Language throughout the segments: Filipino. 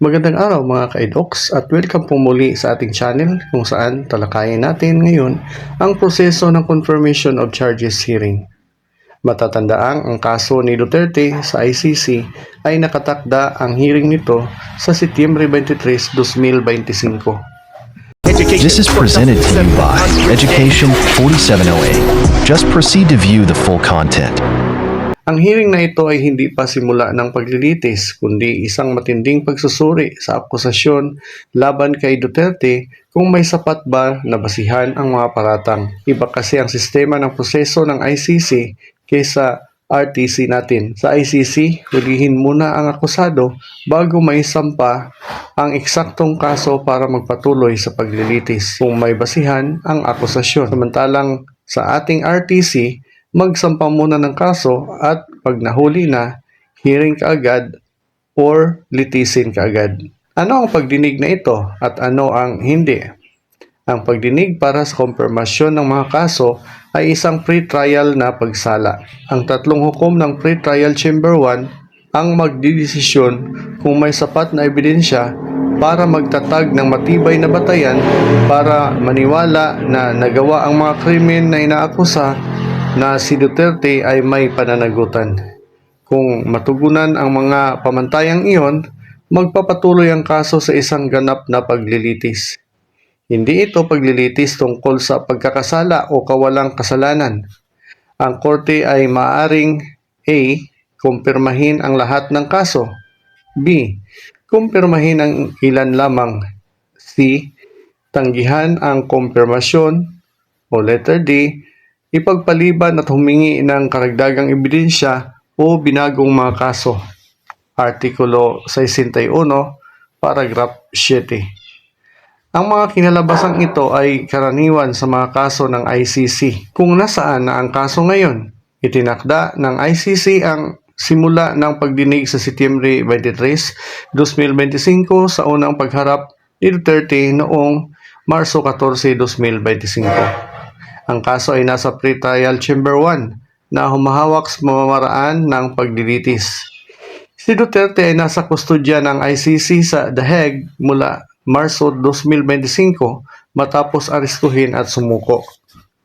Magandang araw mga ka-edox at welcome po muli sa ating channel kung saan talakayin natin ngayon ang proseso ng confirmation of charges hearing. Matatandaang ang kaso ni Duterte sa ICC ay nakatakda ang hearing nito sa Setyembre 23, 2025. This is presented to you by Education 4708. Just proceed to view the full content. Ang hearing na ito ay hindi pa simula ng paglilitis kundi isang matinding pagsusuri sa akusasyon laban kay Duterte kung may sapat ba na basihan ang mga paratang. Iba kasi ang sistema ng proseso ng ICC kaysa RTC natin. Sa ICC, hulihin muna ang akusado bago may sampa ang eksaktong kaso para magpatuloy sa paglilitis kung may basihan ang akusasyon. Samantalang sa ating RTC, magsampa muna ng kaso at pag nahuli na, hearing kaagad or litisin kaagad. Ano ang pagdinig na ito at ano ang hindi? Ang pagdinig para sa konfirmasyon ng mga kaso ay isang pre-trial na pagsala. Ang tatlong hukom ng pre-trial chamber 1 ang magdidesisyon kung may sapat na ebidensya para magtatag ng matibay na batayan para maniwala na nagawa ang mga krimen na inaakusa na si Duterte ay may pananagutan. Kung matugunan ang mga pamantayang iyon, magpapatuloy ang kaso sa isang ganap na paglilitis. Hindi ito paglilitis tungkol sa pagkakasala o kawalang kasalanan. Ang korte ay maaring A. Kumpirmahin ang lahat ng kaso. B. Kumpirmahin ang ilan lamang. C. Tanggihan ang kumpirmasyon. O letter D ipagpaliban at humingi ng karagdagang ebidensya o binagong mga kaso. Artikulo 61, paragraph 7. Ang mga kinalabasang ito ay karaniwan sa mga kaso ng ICC. Kung nasaan na ang kaso ngayon, itinakda ng ICC ang simula ng pagdinig sa Setyembre 23, 2025 sa unang pagharap ni Duterte noong Marso 14, 2025. Ang kaso ay nasa pre-trial chamber 1 na humahawak sa mamamaraan ng pagdilitis. Si Duterte ay nasa kustodya ng ICC sa The Hague mula Marso 2025 matapos arestuhin at sumuko.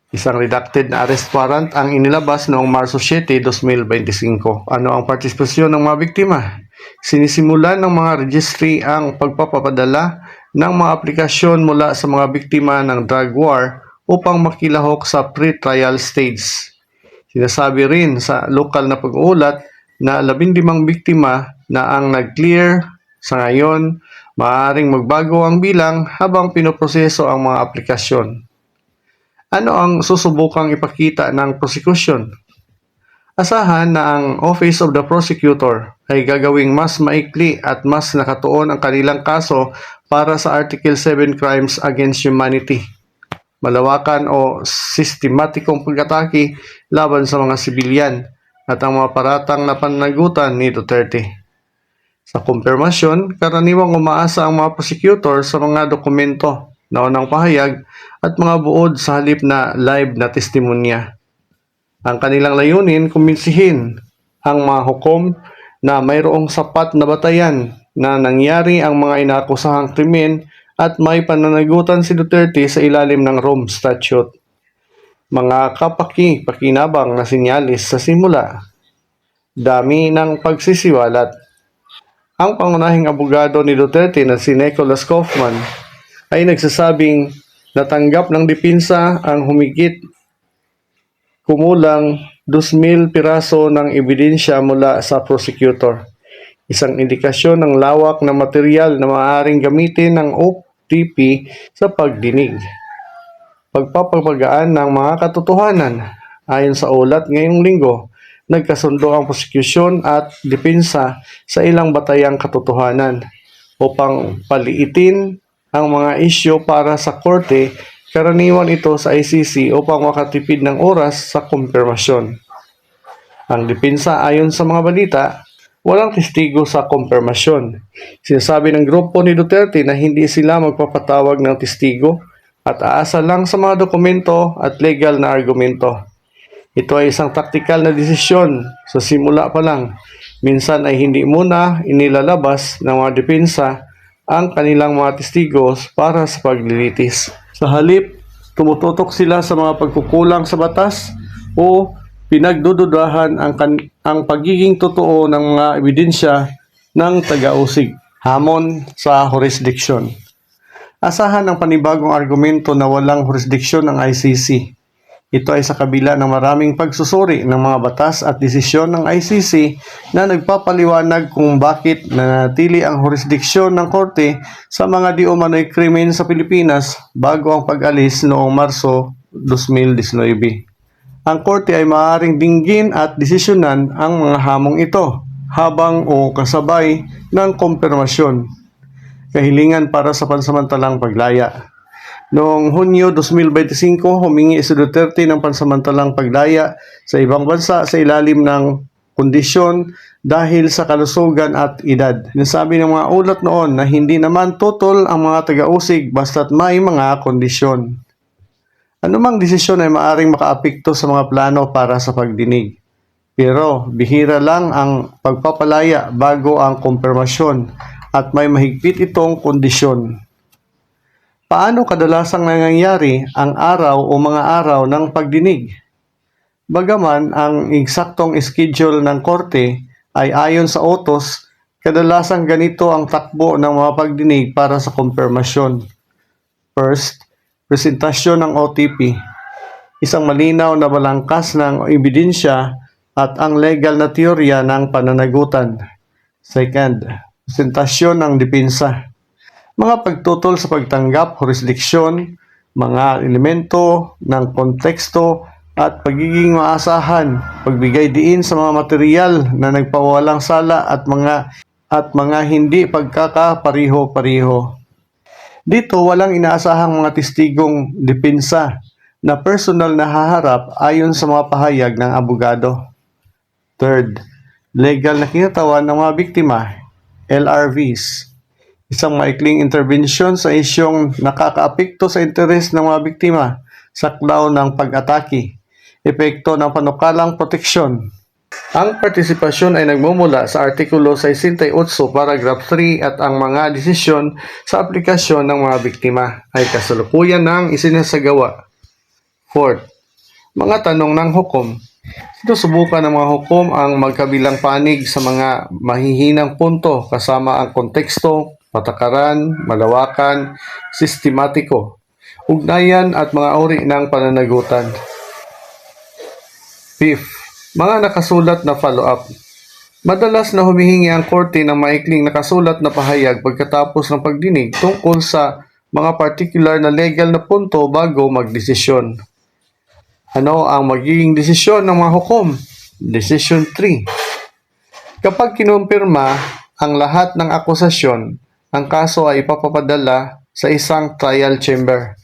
Isang redacted na arrest warrant ang inilabas noong Marso 7, 2025. Ano ang partisipasyon ng mga biktima? Sinisimulan ng mga registry ang pagpapapadala ng mga aplikasyon mula sa mga biktima ng drug war upang makilahok sa pre-trial stage. Sinasabi rin sa lokal na pag-uulat na labindimang biktima na ang nag-clear sa ngayon, maaaring magbago ang bilang habang pinoproseso ang mga aplikasyon. Ano ang susubukang ipakita ng prosecution? Asahan na ang Office of the Prosecutor ay gagawing mas maikli at mas nakatuon ang kanilang kaso para sa Article 7 Crimes Against Humanity malawakan o sistematikong pag-atake laban sa mga sibilyan at ang mga paratang na pananagutan ni Duterte. Sa kumpirmasyon, karaniwang umaasa ang mga prosecutor sa mga dokumento na unang pahayag at mga buod sa halip na live na testimonya. Ang kanilang layunin kumbinsihin ang mga hukom na mayroong sapat na batayan na nangyari ang mga inakusahang krimen at may pananagutan si Duterte sa ilalim ng Rome Statute. Mga kapaki-pakinabang na sinyalis sa simula. Dami ng pagsisiwalat. Ang pangunahing abogado ni Duterte na si Nicholas Kaufman ay nagsasabing natanggap ng dipinsa ang humigit kumulang 2,000 piraso ng ebidensya mula sa prosecutor. Isang indikasyon ng lawak na material na maaaring gamitin ng OTP sa pagdinig. Pagpapagaan ng mga katotohanan. Ayon sa ulat ngayong linggo, nagkasundo ang prosecution at depensa sa ilang batayang katotohanan upang paliitin ang mga isyo para sa korte karaniwan ito sa ICC upang makatipid ng oras sa kumpirmasyon. Ang depensa ayon sa mga balita, walang testigo sa kumpirmasyon. Sinasabi ng grupo ni Duterte na hindi sila magpapatawag ng testigo at aasa lang sa mga dokumento at legal na argumento. Ito ay isang taktikal na desisyon sa simula pa lang. Minsan ay hindi muna inilalabas ng mga depensa ang kanilang mga testigos para sa paglilitis. Sa halip, tumututok sila sa mga pagkukulang sa batas o pinagdududahan ang, kan- ang pagiging totoo ng mga ebidensya ng taga-usig. Hamon sa jurisdiction. Asahan ng panibagong argumento na walang jurisdiksyon ng ICC. Ito ay sa kabila ng maraming pagsusuri ng mga batas at desisyon ng ICC na nagpapaliwanag kung bakit nanatili ang jurisdiksyon ng korte sa mga di umano'y krimen sa Pilipinas bago ang pag-alis noong Marso 2019. Ang korte ay maaaring dinggin at desisyonan ang mga hamong ito habang o kasabay ng kompirmasyon kahilingan para sa pansamantalang paglaya. Noong Hunyo 2025, humingi si Duterte ng pansamantalang paglaya sa ibang bansa sa ilalim ng kondisyon dahil sa kalusugan at edad. Nasabi ng mga ulat noon na hindi naman tutol ang mga taga-usig basta't may mga kondisyon. Anumang desisyon ay maaring makaapekto sa mga plano para sa pagdinig. Pero bihira lang ang pagpapalaya bago ang kumpirmasyon at may mahigpit itong kondisyon. Paano kadalasang nangyayari ang araw o mga araw ng pagdinig? Bagaman ang eksaktong schedule ng korte ay ayon sa utos, kadalasang ganito ang takbo ng mga pagdinig para sa kumpirmasyon. First, presentasyon ng OTP. Isang malinaw na balangkas ng ebidensya at ang legal na teorya ng pananagutan. Second, presentasyon ng depensa. Mga pagtutol sa pagtanggap, jurisdiksyon, mga elemento ng konteksto at pagiging maasahan, pagbigay diin sa mga material na nagpawalang sala at mga at mga hindi pagkakapariho-pariho. Dito walang inaasahang mga testigong depensa na personal na haharap ayon sa mga pahayag ng abogado. Third, legal na kinatawan ng mga biktima, LRVs. Isang maikling intervensyon sa isyong nakakaapekto sa interes ng mga biktima, saklaw ng pag-atake, epekto ng panukalang proteksyon. Ang partisipasyon ay nagmumula sa Artikulo 68, Paragraph 3 at ang mga desisyon sa aplikasyon ng mga biktima ay kasalukuyan ng isinasagawa. Fourth, mga tanong ng hukom. Sinusubukan ng mga hukom ang magkabilang panig sa mga mahihinang punto kasama ang konteksto, patakaran, malawakan, sistematiko, ugnayan at mga uri ng pananagutan. Fifth, mga nakasulat na follow-up. Madalas na humihingi ang korte ng maikling nakasulat na pahayag pagkatapos ng pagdinig tungkol sa mga particular na legal na punto bago magdesisyon. Ano ang magiging desisyon ng mga hukom? Decision 3. Kapag kinumpirma ang lahat ng akusasyon, ang kaso ay ipapapadala sa isang trial chamber.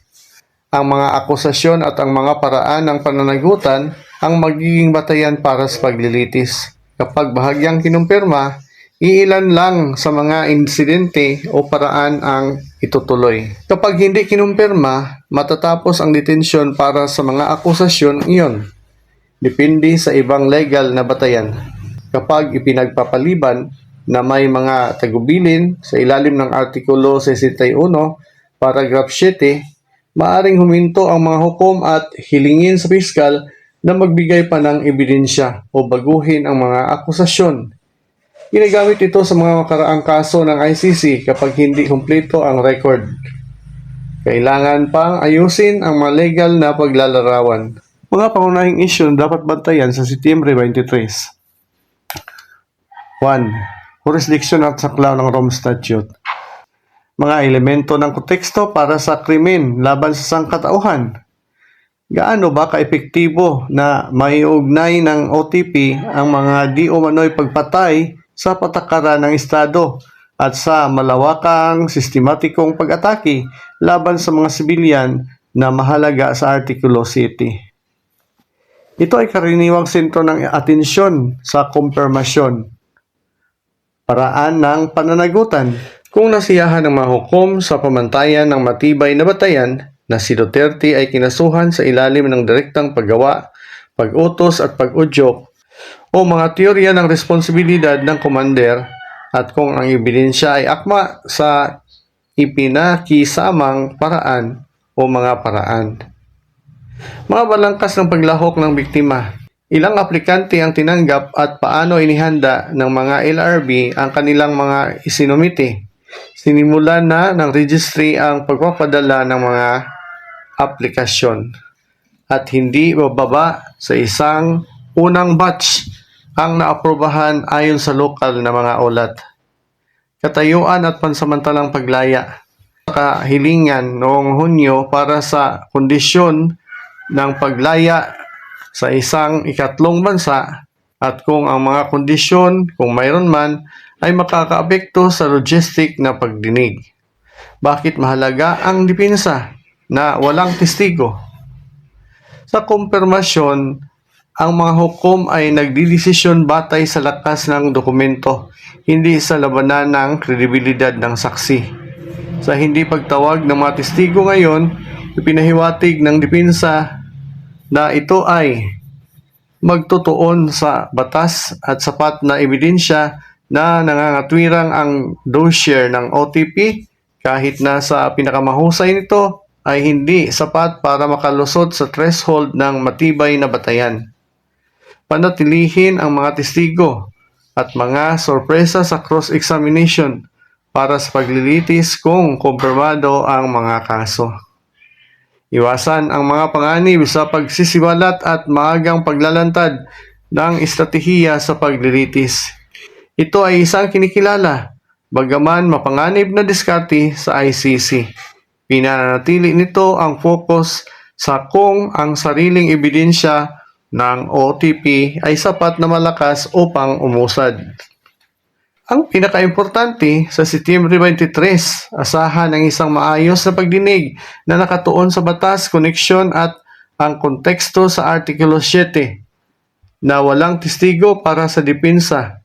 Ang mga akusasyon at ang mga paraan ng pananagutan ang magiging batayan para sa paglilitis. Kapag bahagyang kinumpirma, iilan lang sa mga insidente o paraan ang itutuloy. Kapag hindi kinumpirma, matatapos ang detensyon para sa mga akusasyon iyon. Depende sa ibang legal na batayan. Kapag ipinagpapaliban na may mga tagubilin sa ilalim ng Artikulo 61, Paragraph 7, maaring huminto ang mga hukom at hilingin sa piskal na magbigay pa ng ebidensya o baguhin ang mga akusasyon. Ginagamit ito sa mga makaraang kaso ng ICC kapag hindi kumpleto ang record. Kailangan pang ayusin ang mga legal na paglalarawan. Mga pangunahing issue na dapat bantayan sa Setyembre 23. 1. Jurisdiction at saklaw ng Rome Statute. Mga elemento ng konteksto para sa krimen laban sa sangkatauhan. Gaano ba kaepektibo na maiugnay ng OTP ang mga di umano'y pagpatay sa patakaran ng Estado at sa malawakang sistematikong pag-atake laban sa mga sibilyan na mahalaga sa Artikulo 7? Ito ay karaniwang sentro ng atensyon sa kumpirmasyon. Paraan ng pananagutan. Kung nasiyahan ng mga hukom sa pamantayan ng matibay na batayan na si Duterte ay kinasuhan sa ilalim ng direktang paggawa, pag-utos at pag-udyok o mga teorya ng responsibilidad ng commander at kung ang ebidensya ay akma sa ipinakisamang paraan o mga paraan. Mga balangkas ng paglahok ng biktima. Ilang aplikante ang tinanggap at paano inihanda ng mga LRB ang kanilang mga isinumite. Sinimulan na ng registry ang pagpapadala ng mga aplikasyon at hindi bababa sa isang unang batch ang naaprobahan ayon sa lokal na mga ulat. Katayuan at pansamantalang paglaya. Kahilingan noong Hunyo para sa kondisyon ng paglaya sa isang ikatlong bansa at kung ang mga kondisyon, kung mayroon man, ay makakaapekto sa logistic na pagdinig. Bakit mahalaga ang dipinsa na walang testigo? Sa kumpirmasyon, ang mga hukom ay nagdidesisyon batay sa lakas ng dokumento, hindi sa labanan ng kredibilidad ng saksi. Sa hindi pagtawag ng mga testigo ngayon, ipinahiwatig ng dipinsa na ito ay magtutuon sa batas at sapat na ebidensya na nangangatwirang ang dossier ng OTP kahit na sa pinakamahusay nito ay hindi sapat para makalusot sa threshold ng matibay na batayan. Panatilihin ang mga testigo at mga sorpresa sa cross-examination para sa paglilitis kung kumpirmado ang mga kaso. Iwasan ang mga panganib sa pagsisiwalat at maagang paglalantad ng estratehiya sa paglilitis. Ito ay isang kinikilala, bagaman mapanganib na diskarte sa ICC. Pinanatili nito ang focus sa kung ang sariling ebidensya ng OTP ay sapat na malakas upang umusad. Ang pinakaimportante sa Setyembre 23, asahan ang isang maayos na pagdinig na nakatuon sa batas, koneksyon at ang konteksto sa Artikulo 7 na walang testigo para sa depensa,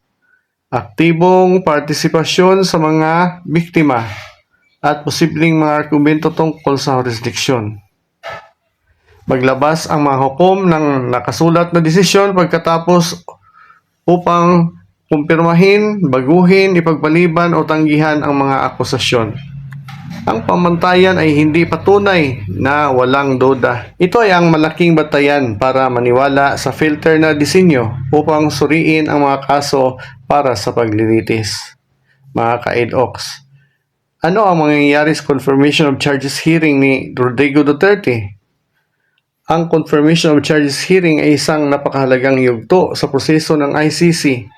aktibong partisipasyon sa mga biktima at posibleng mga argumento tungkol sa jurisdiksyon. Maglabas ang mga hukom ng nakasulat na desisyon pagkatapos upang kumpirmahin, baguhin, ipagpaliban o tanggihan ang mga akusasyon. Ang pamantayan ay hindi patunay na walang duda. Ito ay ang malaking batayan para maniwala sa filter na disenyo upang suriin ang mga kaso para sa paglilitis. Mga ka-EDOX, ano ang mangyayari sa confirmation of charges hearing ni Rodrigo Duterte? Ang confirmation of charges hearing ay isang napakahalagang yugto sa proseso ng ICC.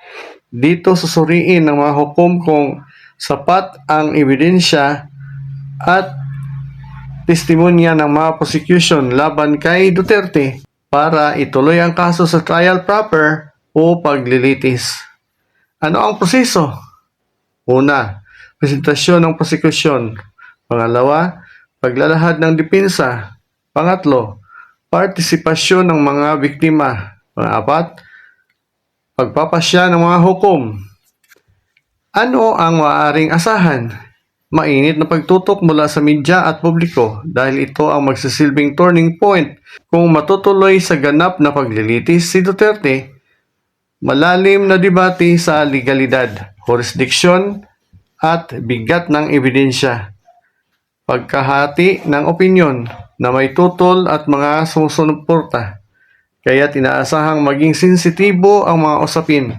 Dito susuriin ng mga hukom kung sapat ang ebidensya at testimonya ng mga prosecution laban kay Duterte para ituloy ang kaso sa trial proper o paglilitis. Ano ang proseso? Una, presentasyon ng prosecution. Pangalawa, paglalahad ng depensa. Pangatlo, partisipasyon ng mga biktima. Pangapat, pagpapasya ng mga hukom. Ano ang maaaring asahan? Mainit na pagtutok mula sa media at publiko dahil ito ang magsisilbing turning point kung matutuloy sa ganap na paglilitis si Duterte. Malalim na debate sa legalidad, jurisdiction at bigat ng ebidensya. Pagkahati ng opinyon na may tutol at mga sumusuporta. Kaya tinaasahang maging sensitibo ang mga usapin.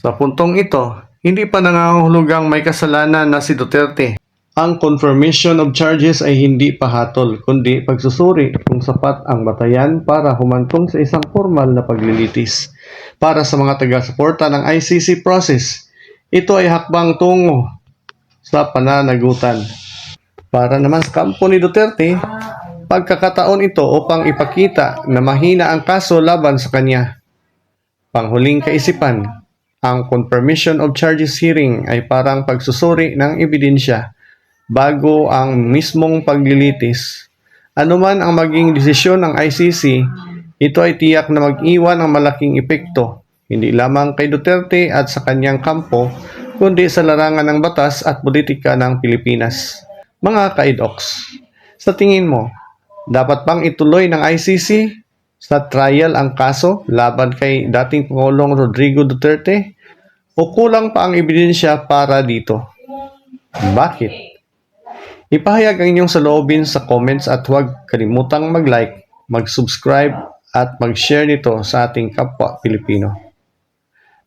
Sa puntong ito, hindi pa nangangahulugang may kasalanan na si Duterte. Ang confirmation of charges ay hindi pahatol, kundi pagsusuri kung sapat ang batayan para humantong sa isang formal na paglilitis. Para sa mga taga-suporta ng ICC process, ito ay hakbang tungo sa pananagutan. Para naman sa kampo ni Duterte, pagkakataon ito upang ipakita na mahina ang kaso laban sa kanya. Panghuling kaisipan, ang confirmation of charges hearing ay parang pagsusuri ng ebidensya bago ang mismong paglilitis. Ano man ang maging desisyon ng ICC, ito ay tiyak na mag-iwan ng malaking epekto, hindi lamang kay Duterte at sa kanyang kampo, kundi sa larangan ng batas at politika ng Pilipinas. Mga kaidoks, sa tingin mo, dapat bang ituloy ng ICC Sa trial ang kaso laban kay dating Pangulong Rodrigo Duterte o kulang pa ang ebidensya para dito? Bakit? Ipahayag ang inyong saloobin sa comments at huwag kalimutang mag-like, mag-subscribe at mag-share nito sa ating kapwa Pilipino.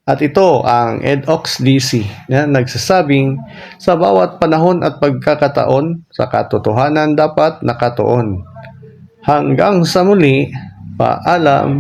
At ito ang EDOX DC na nagsasabing sa bawat panahon at pagkakataon sa katotohanan dapat nakatuon. Hanggang sa muli, paalam.